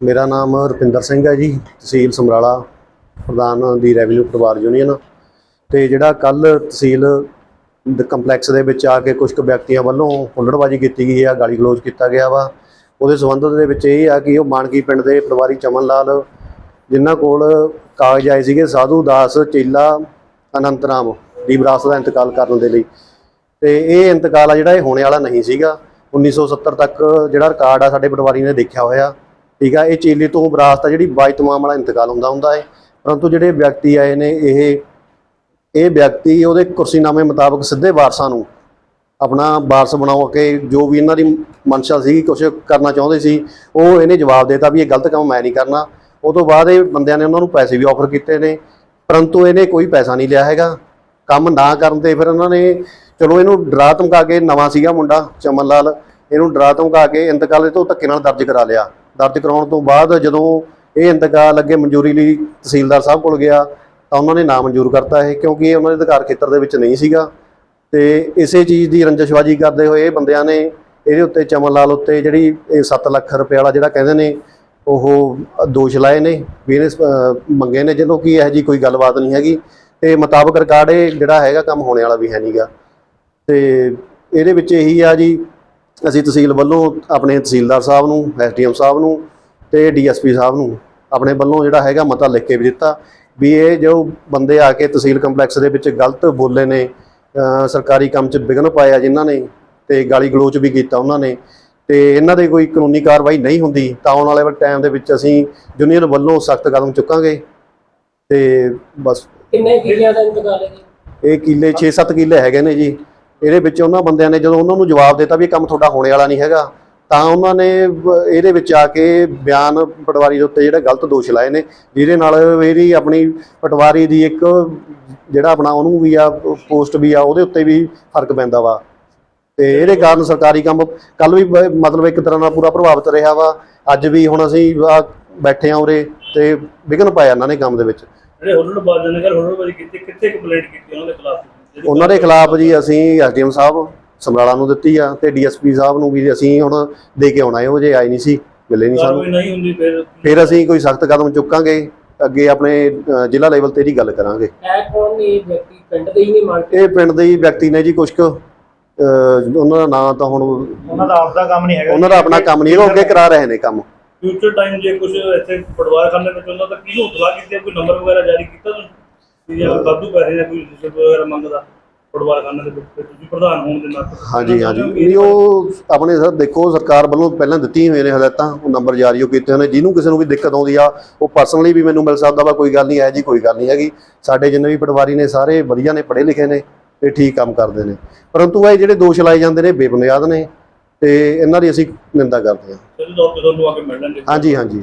ਮੇਰਾ ਨਾਮ ਰੁਪਿੰਦਰ ਸਿੰਘ ਹੈ ਜੀ, ਤਹਿਸੀਲ ਸਮਰਾਲਾ, ਪ੍ਰਧਾਨ ਦੀ ਰੈਵਨਿਊ ਪਰਿਵਾਰ ਯੂਨੀਅਨ ਤੇ ਜਿਹੜਾ ਕੱਲ ਤਹਿਸੀਲ ਕੰਪਲੈਕਸ ਦੇ ਵਿੱਚ ਆ ਕੇ ਕੁਝ ਕੁ ਵਿਅਕਤੀਆਂ ਵੱਲੋਂ ਹੁੱਲੜਬਾਜ਼ੀ ਕੀਤੀ ਗਈ ਆ, ਗਾਲੀ ਗਲੋਚ ਕੀਤਾ ਗਿਆ ਵਾ। ਉਹਦੇ ਸੰਬੰਧ ਦੇ ਵਿੱਚ ਇਹ ਆ ਕਿ ਉਹ ਮਾਨਕੀ ਪਿੰਡ ਦੇ ਪਰਿਵਾਰੀ ਚਮਨ ਲਾਲ, ਜਿਨ੍ਹਾਂ ਕੋਲ ਕਾਗਜ਼ ਆਏ ਸੀਗੇ, ਸਾਧੂ ਦਾਸ, ਚੇਲਾ ਅਨੰਤ ਰਾਮ ਦੀ ਵਿਰਾਸਤ ਦਾ ਇੰਤਕਾਲ ਕਰਨ ਦੇ ਲਈ। ਤੇ ਇਹ ਇੰਤਕਾਲ ਆ ਜਿਹੜਾ ਇਹ ਹੋਣੇ ਵਾਲਾ ਨਹੀਂ ਸੀਗਾ। 1970 ਤੱਕ ਜਿਹੜਾ ਰਿਕਾਰਡ ਆ ਸਾਡੇ ਪਟਵਾਰੀ ਨੇ ਦੇਖਿਆ ਹੋਇਆ। ਠੀਕ ਆ, ਇਹ ਚੇਲੇ ਤੋਂ ਵਿਰਾਸਤ ਆ ਜਿਹੜੀ ਬਾਇਤਮਾਮ ਵਾਲਾ ਇੰਤਕਾਲ ਹੁੰਦਾ ਹੁੰਦਾ ਹੈ ਪਰੰਤੂ ਜਿਹੜੇ ਵਿਅਕਤੀ ਆਏ ਨੇ, ਇਹ ਇਹ ਵਿਅਕਤੀ ਉਹਦੇ ਕੁਰਸੀਨਾਮੇ ਮੁਤਾਬਕ ਸਿੱਧੇ ਵਾਰਸਾਂ ਨੂੰ ਆਪਣਾ ਵਾਰਸ ਬਣਾਓ ਕੇ ਜੋ ਵੀ ਇਹਨਾਂ ਦੀ ਮਨਸ਼ਾ ਸੀ ਕੁਝ ਕਰਨਾ ਚਾਹੁੰਦੇ ਸੀ, ਉਹ ਇਹਨੇ ਜਵਾਬ ਦਿੱਤਾ ਵੀ ਇਹ ਗਲਤ ਕੰਮ ਮੈਂ ਨਹੀਂ ਕਰਨਾ। ਉਹ ਤੋਂ ਬਾਅਦ ਇਹ ਬੰਦਿਆਂ ਨੇ ਉਹਨਾਂ ਨੂੰ ਪੈਸੇ ਵੀ ਆਫਰ ਕੀਤੇ ਨੇ। ਪਰੰਤੂ ਇਹਨੇ ਕੋਈ ਪੈਸਾ ਨਹੀਂ ਲਿਆ ਹੈਗਾ। ਕੰਮ ਨਾ ਕਰਨ ਤੇ ਫਿਰ ਉਹਨਾਂ ਨੇ, ਚਲੋ ਇਹਨੂੰ ਡਰਾ ਧਮਕਾ ਕੇ, ਨਵਾਂ ਸੀਗਾ ਮੁੰਡਾ ਚਮਨ ਲਾਲ ਇਹਨੂੰ ਡਰਾ ਧਮਕਾ ਕੇ ਇੰਤਕਾਲ ਤੋਂ ਧੱਕੇ ਨਾਲ ਦਰਜ ਕਰਾ ਲਿਆ। ਦਰਜ ਕਰਾਉਣ ਤੋਂ ਬਾਅਦ ਜਦੋਂ ਇਹ ਇੰਤਕਾਲ ਅੱਗੇ ਮਨਜ਼ੂਰੀ ਲਈ ਤਹਿਸੀਲਦਾਰ ਸਾਹਿਬ ਕੋਲ ਗਿਆ, ਤਾਂ ਉਹਨਾਂ ਨੇ ਨਾ ਮਨਜ਼ੂਰ ਕਰਤਾ ਇਹ, ਕਿਉਂਕਿ ਇਹ ਉਹਨਾਂ ਦੇ ਅਧਿਕਾਰ ਖੇਤਰ ਦੇ ਵਿੱਚ ਨਹੀਂ ਸੀਗਾ। ਤੇ ਇਸੇ ਚੀਜ਼ ਦੀ ਰੰਜਸ਼ਬਾਜੀ ਕਰਦੇ ਹੋਏ ਇਹ ਬੰਦਿਆਂ ਨੇ ਇਹਦੇ ਉੱਤੇ ਚਮਨ ਲਾਲ ਉੱਤੇ ਜਿਹੜੀ ਇਹ 7 ਲੱਖ ਰੁਪਏ ਵਾਲਾ ਜਿਹੜਾ ਕਹਿੰਦੇ ਨੇ, ਉਹ ਦੋਸ਼ ਲਾਏ ਨੇ, ਵੀ ਇਹਨੇ ਮੰਗੇ ਨੇ, ਜਦੋਂ ਕਿ ਇਹੋ ਜੀ ਕੋਈ ਗੱਲਬਾਤ ਨਹੀਂ ਹੈਗੀ। ਤੇ ਮੁਤਾਬਕ ਰਿਕਾਰਡ ਇਹ ਜਿਹੜਾ ਹੈਗਾ ਕੰਮ ਹੋਣੇ ਵਾਲਾ ਵੀ ਹੈ ਨਹੀਂਗਾ ਤੇ ਇਹਦੇ ਵਿੱਚ ਇਹੀ ਆ ਜੀ ਅਸੀਂ ਤਹਿਸੀਲ ਵੱਲੋਂ ਆਪਣੇ ਤਹਿਸੀਲਦਾਰ ਸਾਹਿਬ ਨੂੰ ਐਸਡੀਐਮ ਸਾਹਿਬ ਨੂੰ ਤੇ ਡੀਐਸਪੀ ਸਾਹਿਬ ਨੂੰ ਆਪਣੇ ਵੱਲੋਂ ਜਿਹੜਾ ਹੈਗਾ ਮਤਾ ਲਿਖ ਕੇ ਵੀ ਦਿੱਤਾ ਵੀ ਇਹ ਜੋ ਬੰਦੇ ਆ ਕੇ ਤਹਿਸੀਲ ਕੰਪਲੈਕਸ ਦੇ ਵਿੱਚ ਗਲਤ ਬੋਲੇ ਨੇ ਸਰਕਾਰੀ ਕੰਮ 'ਚ ਵਿਘਨ ਪਾਇਆ ਜਿਨ੍ਹਾਂ ਨੇ ਤੇ ਗਾਲੀ ਗਲੋਚ ਵੀ ਕੀਤਾ ਉਹਨਾਂ ਨੇ ਤੇ ਇਹਨਾਂ ਦੇ ਕੋਈ ਕਾਨੂੰਨੀ ਕਾਰਵਾਈ ਨਹੀਂ ਹੁੰਦੀ ਤਾਂ ਆਉਣ ਵਾਲੇ ਟਾਈਮ ਦੇ ਵਿੱਚ ਅਸੀਂ ਯੂਨੀਅਨ ਵੱਲੋਂ ਸਖਤ ਕਦਮ ਚੁੱਕਾਂਗੇ ਤੇ ਬਸ ਕਿੰਨੇ ਕਿੱਲਿਆਂ ਦਾ ਇੰਤਕਾਲ ਹੈ ਜੀ? ਇਹ ਕਿੱਲੇ 6-7 ਕਿੱਲੇ ਹੈਗੇ ਨੇ ਜੀ। ਇਹਦੇ ਵਿੱਚ ਉਹਨਾਂ ਬੰਦਿਆਂ ਨੇ ਜਦੋਂ ਉਹਨਾਂ ਨੂੰ ਜਵਾਬ ਦਿੱਤਾ ਵੀ ਇਹ ਕੰਮ ਤੁਹਾਡਾ ਹੋਣੇ ਵਾਲਾ ਨਹੀਂ ਹੈਗਾ, ਤਾਂ ਉਹਨਾਂ ਨੇ ਇਹਦੇ ਵਿੱਚ ਆ ਕੇ ਬਿਆਨ ਪਟਵਾਰੀ ਦੇ ਉੱਤੇ ਜਿਹੜਾ ਗਲਤ ਦੋਸ਼ ਲਾਏ ਨੇ। ਜਿਹਦੇ ਨਾਲ ਇਹਦੀ ਆਪਣੀ ਪਟਵਾਰੀ ਦੀ ਇੱਕ ਜਿਹੜਾ ਆਪਣਾ ਉਹਨੂੰ ਵੀ ਆ, ਪੋਸਟ ਵੀ ਆ, ਉਹਦੇ ਉੱਤੇ ਵੀ ਫ਼ਰਕ ਪੈਂਦਾ ਵਾ। ਤੇ ਇਹਦੇ ਕਾਰਨ ਸਰਕਾਰੀ ਕੰਮ ਕੱਲ ਵੀ ਮਤਲਬ ਇੱਕ ਤਰ੍ਹਾਂ ਨਾਲ ਪੂਰਾ ਪ੍ਰਭਾਵਿਤ ਰਿਹਾ ਵਾ। ਅੱਜ ਵੀ ਹੁਣ ਅਸੀਂ ਬੈਠੇ ਆ ਉਰੇ ਤੇ ਵਿਘਨ ਪਾਇਆ ਇਹਨਾਂ ਨੇ ਕੰਮ ਦੇ ਵਿੱਚ। ਜਿਹੜੇ ਹੁੱਲੜ ਨੇ ਗੱਲ ਹੁੱਲੜਬਾਜ਼ੀ ਕੀਤੀ, ਕਿੱਥੇ ਕੰਪਲੇਂਟ ਕੀਤੀ ਉਹਨਾਂ ਦੇ ਖਿਲਾਫ? ਉਹਨਾਂ ਦੇ ਖਿਲਾਫ ਜੀ ਅਸੀਂ ਐਸਡੀਐਮ ਸਾਹਿਬ ਸਮਰਾਲਾ ਨੂੰ ਦਿੱਤੀ ਆ ਤੇ ਡੀਐਸਪੀ ਸਾਹਿਬ ਨੂੰ ਵੀ ਅਸੀਂ ਹੁਣ ਦੇ ਕੇ ਆਉਣਾ ਹੈ ਉਹ ਜੇ ਆਏ ਨਹੀਂ ਸੀ ਮਿਲੇ ਨਹੀਂ ਸਾਨੂੰ। ਨਹੀਂ ਹੁੰਦੀ ਫਿਰ ਫਿਰ ਅਸੀਂ ਕੋਈ ਸਖਤ ਕਦਮ ਚੁੱਕਾਂਗੇ ਅੱਗੇ ਆਪਣੇ ਜ਼ਿਲ੍ਹਾ ਲੈਵਲ ਤੇ ਇਹਦੀ ਗੱਲ ਕਰਾਂਗੇ। ਹੈ ਕੌਣ ਨੇ? ਇਹ ਵਿਅਕਤੀ ਪਿੰਡ ਦੇ ਹੀ ਨਹੀਂ ਮੰਨ ਇਹ ਪਿੰਡ ਦੇ ਹੀ ਵਿਅਕਤੀ ਨੇ ਜੀ ਕੁਛ ਕੁ। ਉਹਨਾਂ ਦਾ ਨਾਂ ਤਾਂ ਹੁਣ ਉਹਨਾਂ ਦਾ ਆਪਦਾ ਕੰਮ ਨਹੀਂ ਹੈਗਾ। ਉਹਨਾਂ ਦਾ ਆਪਣਾ ਕੰਮ ਨਹੀਂ ਹੈਗਾ ਉਹ ਅੱਗੇ ਕਰਾ ਰਹੇ ਨੇ ਕੰਮ। ਫਿਊਚਰ ਟਾਈਮ ਜੇ ਕੁਝ ਇੱਥੇ ਪਟਵਾਰ ਖਾਨੇ ਵਿੱਚ ਹੁੰਦਾ ਤਾਂ ਕਿਹਨੂੰ ਇਤਲਾਹ ਕੀਤੀ? ਕੋਈ ਨੰਬਰ ਵਗੈਰਾ ਜਾਰੀ ਕੀਤਾ ਤੁਸੀਂ? ਕਿ ਜੇ ਵਾਧੂ ਪੈਸੇ ਜਾਂ ਕੋਈ ਰਿਸ਼ਵਤ ਵਗੈਰਾ ਮੰਗਦਾ ਪਟਵਾਰ ਖਾਨੇ ਦੇ ਵਿੱਚ ਫਿਰ ਤੁਸੀਂ ਪ੍ਰਧਾਨ ਹੋਣ ਦੇ ਨਾਤੇ ਹਾਂਜੀ ਹਾਂਜੀ। ਨਹੀਂ ਉਹ ਆਪਣੇ ਸਰ ਦੇਖੋ ਸਰਕਾਰ ਵੱਲੋਂ ਪਹਿਲਾਂ ਦਿੱਤੀਆਂ ਹੋਈਆਂ ਨੇ ਹਦਾਇਤਾਂ ਉਹ ਨੰਬਰ ਜਾਰੀ ਉਹ ਕੀਤੇ ਹੋਏ ਨੇ ਜਿਹਨੂੰ ਕਿਸੇ ਨੂੰ ਵੀ ਦਿੱਕਤ ਆਉਂਦੀ ਆ ਉਹ ਪਰਸਨਲੀ ਵੀ ਮੈਨੂੰ ਮਿਲ ਸਕਦਾ ਵਾ ਕੋਈ ਗੱਲ ਨਹੀਂ ਹੈ ਜੀ ਕੋਈ ਗੱਲ ਨਹੀਂ ਹੈਗੀ। ਸਾਡੇ ਜਿੰਨੇ ਵੀ ਪਟਵਾਰੀ ਨੇ ਸਾਰੇ ਵਧੀਆ ਨੇ ਪੜ੍ਹੇ ਲਿਖੇ ਨੇ ਤੇ ਠੀਕ ਕੰਮ ਕਰਦੇ ਨੇ। ਪਰੰਤੂ ਇਹ ਜਿਹੜੇ ਦੋਸ਼ ਲਾਏ ਜਾਂਦੇ ਨੇ ਬੇਬੁਨਿਆਦ ਨੇ ਤੇ ਇਹਨਾਂ ਦੀ ਅਸੀਂ ਨਿੰਦਾ ਕਰਦੇ ਹਾਂ। ਆ ਹਾਂਜੀ ਹਾਂਜੀ।